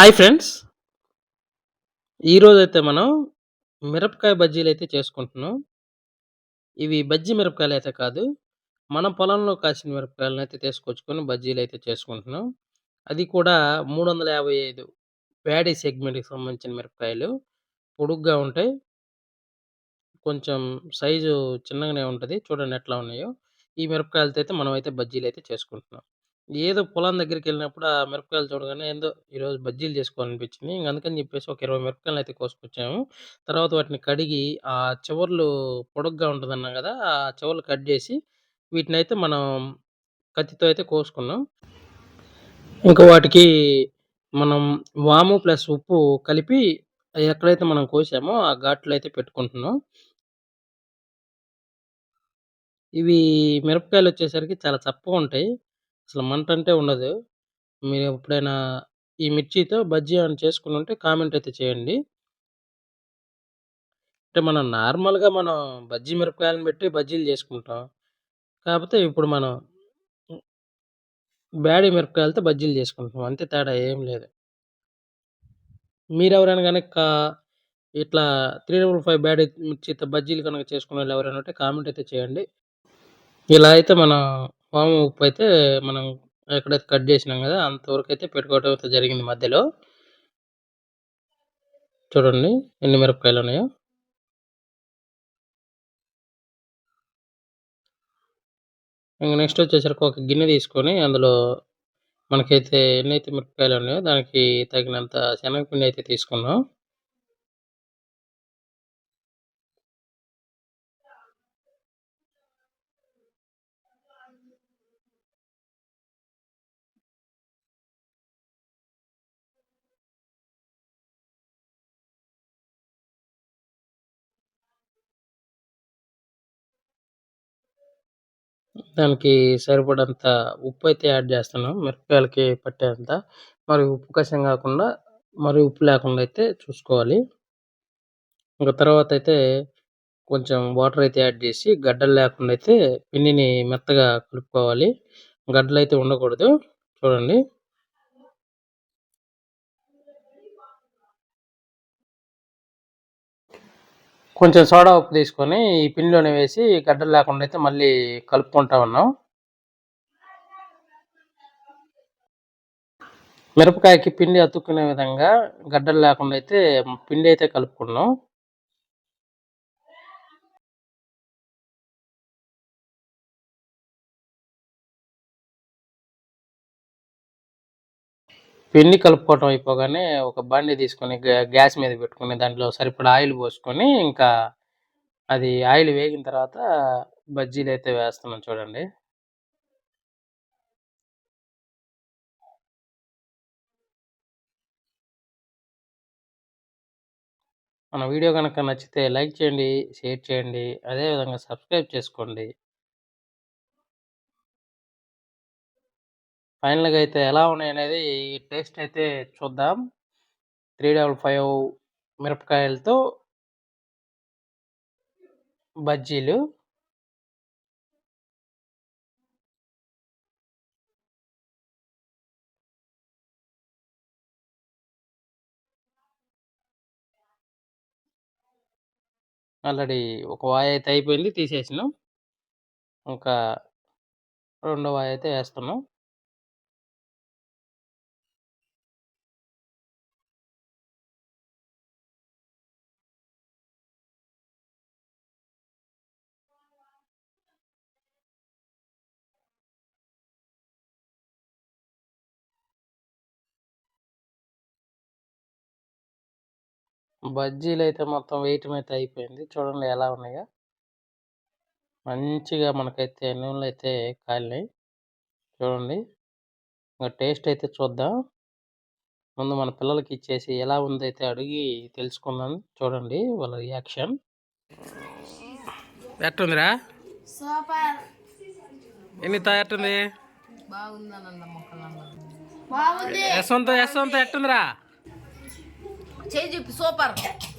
Hi friends. ఈరోజైతే అయితే మనం మిరపకాయ బజ్జీలు అయితే చేసుకుంటున్నాం. ఇవి బజ్జీ మిరపకాయలు అయితే కాదు. మన పొలంలో కాసిన మిరపకాయలను అయితే తీసుకొచ్చుకొని బజ్జీలు అయితే చేసుకుంటున్నాం. అది కూడా మూడు వందల యాభై ఐదు ప్యాడీ సెగ్మెంట్కి సంబంధించిన మిరపకాయలు. పొడుగ్గా ఉంటాయి. కొంచెం సైజు చిన్నగానే ఉంటుంది. చూడండి ఎట్లా ఉన్నాయో. ఈ మిరపకాయలతో అయితే మనం అయితే బజ్జీలు అయితే చేసుకుంటున్నాం. ఏదో పొలం దగ్గరికి వెళ్ళినప్పుడు ఆ మిరపకాయలు చూడగానే ఏందో ఈరోజు బజ్జీలు చేసుకోవాలనిపించింది. ఇంక అందుకని చెప్పేసి ఒక ఇరవై మిరపకాయలు అయితే కోసుకొచ్చాము. తర్వాత వాటిని కడిగి ఆ చివర్లు పొడుగ్గా ఉంటదన్నాం కదా ఆ చివర్లు కట్ చేసి వీటిని అయితే మనం కత్తితో అయితే కోసుకున్నాం. ఇంకా వాటికి మనం వాము ప్లస్ ఉప్పు కలిపి ఎక్కడైతే మనం కోసామో ఆ ఘాట్లో అయితే పెట్టుకుంటున్నాం. ఇవి మిరపకాయలు వచ్చేసరికి చాలా చప్పగా ఉంటాయి అసలు మంట అంటే ఉండదు. మీరు ఎప్పుడైనా ఈ మిర్చితో బజ్జీ ఏమైనా చేసుకునుంటే కామెంట్ అయితే చేయండి. అంటే మనం నార్మల్‌గా మనం బజ్జీ మిరపకాయలను పెట్టి బజ్జీలు చేసుకుంటాం. కాకపోతే ఇప్పుడు మనం బ్యాడీ మిరపకాయలతో బజ్జీలు చేసుకుంటున్నాం. అంతే తేడా ఏం లేదు. మీరెవరైనా కనుక ఇట్లా 355 బ్యాడీ మిర్చితో బజ్జీలు కనుక చేసుకునే వాళ్ళు ఎవరైనా ఉంటే కామెంట్ అయితే చేయండి. ఇలా అయితే మనం వాము, ఉప్పు అయితే మనం ఎక్కడైతే కట్ చేసినాం కదా అంతవరకైతే పెట్టుకోవడం అయితే జరిగింది మధ్యలో. చూడండి ఎన్ని మిరపకాయలు ఉన్నాయో ఇంక నెక్స్ట్ వచ్చేసరికి ఒక గిన్నె తీసుకొని అందులో మనకైతే ఎన్నైతే మిరపకాయలున్నాయో దానికి తగినంత శనగపిండి అయితే తీసుకున్నాం. దానికి సరిపడంత ఉప్పు అయితే యాడ్ చేస్తున్నాం మిరపకాయలకి పట్టేంత. మరి ఉప్పు కషం కాకుండా మరి ఉప్పు లేకుండా అయితే చూసుకోవాలి. ఇంక అయితే కొంచెం వాటర్ అయితే యాడ్ చేసి గడ్డలు లేకుండా అయితే పిండిని మెత్తగా కలుపుకోవాలి. గడ్డలు అయితే ఉండకూడదు. చూడండి. కొంచెం సోడా ఉప్పు తీసుకొని ఈ పిండిలోనే వేసి గడ్డలు లేకుండా అయితే మళ్ళీ కలుపుకుంటా ఉన్నాం. మిరపకాయకి పిండి అతుక్కునే విధంగా గడ్డలు లేకుండా అయితే పిండి అయితే కలుపుకున్నాం. పిండి కలుపుకోవటం అయిపోగానే ఒక బండి తీసుకొని గ్యా గ్యాస్ మీద పెట్టుకుని దాంట్లో సరిపడా ఆయిల్ పోసుకొని ఇంకా అది ఆయిల్ వేగిన తర్వాత బజ్జీలు అయితే వేస్తున్నాం చూడండి. మన వీడియో కనుక నచ్చితే లైక్ చేయండి, షేర్ చేయండి. అదే విధంగా సబ్స్క్రైబ్ చేసుకోండి. ఫైనల్‌గా అయితే ఎలా ఉన్నాయి అనేది టేస్ట్ అయితే చూద్దాం. 355 మిరపకాయలతో బజ్జీలు. ఆల్రెడీ ఒక వాయైతే అయిపోయింది తీసేసినాం. ఇంకా రెండో వాయ అయితే వేస్తున్నాం ఏస్తున్నాం. బజ్జీలైతే మొత్తం వేయటం అయితే అయిపోయింది. చూడండి ఎలా ఉన్నాయో. మంచిగా మనకైతే నూనెలో అయితే కాలినాయి. చూడండి. ఇంక టేస్ట్ అయితే చూద్దాం. ముందు మన పిల్లలకి ఇచ్చేసి ఎలా ఉందైతే అడిగి తెలుసుకుందాం. చూడండి వాళ్ళ రియాక్షన్. ఎట్టుందిరా? సూపర్ ఎన్నిత ఎట్టుంది? బాగుంది యశ్వంత్ యశ్వంత్ ఎట్టుందిరా? சேஞ்ச் சூப்பர் இருக்கும்.